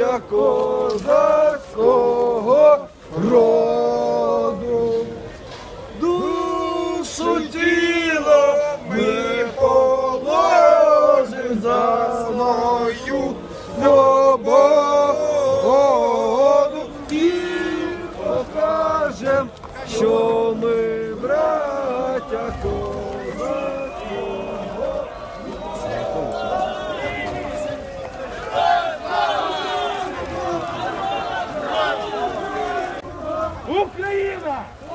браття козацького роду. Душу тіло ми положим за свою свободу і покажем, що ми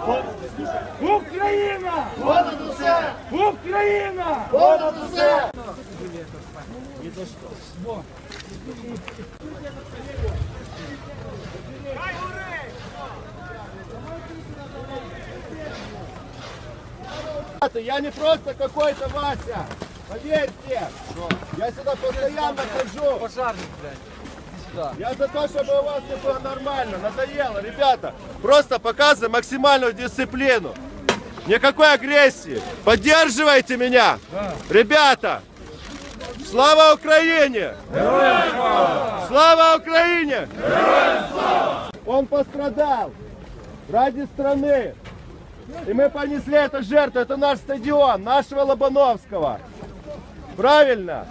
Україна! Україна! Понад усе! Україна! Понад усе! Я не просто какой-то Вася. Поверьте. Я сюда постоянно хожу. Пожарник, блядь. Я за то, чтобы у вас все было нормально. Надоело, ребята. Просто показывай максимальную дисциплину. Никакой агрессии. Поддерживайте меня. Ребята. Слава Украине! Слава Украине! Он пострадал ради страны. И мы понесли эту жертву. Это наш стадион, нашего Лобановского. Правильно?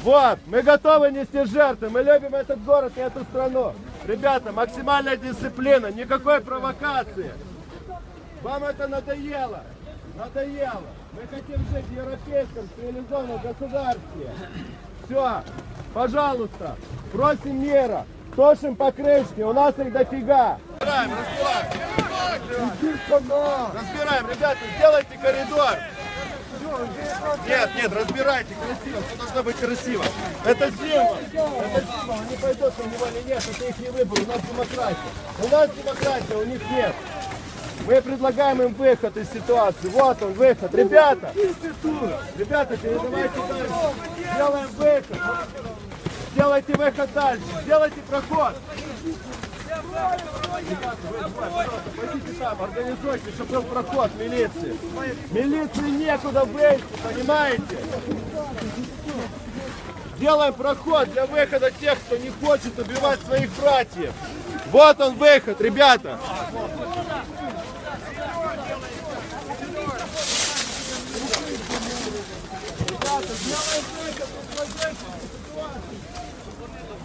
Вот, мы готовы нести жертвы. Мы любим этот город и эту страну. Ребята, максимальная дисциплина, никакой провокации. Вам это надоело. Надоело. Мы хотим жить в европейском цивилизованном государстве. Все, пожалуйста, просим мира. Тошим покрышки, у нас их дофига. Разбираем, разбираем. Разбираем, ребята, сделайте коридор. Нет, нет, разбирайте красиво, все должно быть красиво. Это символ, это символ, они пойдут на него или нет, это их не выбор, у нас демократия. У нас демократия, у них нет. Мы предлагаем им выход из ситуации. Вот он, выход. Ребята, ребята, передавайте дальше. Сделаем выход. Сделайте выход дальше. Сделайте проход. Ребята, пойдите там, организуйте, чтобы был проход милиции. Милиции некуда выйти, понимаете? Делаем проход для выхода тех, кто не хочет убивать своих братьев. Вот он выход, ребята.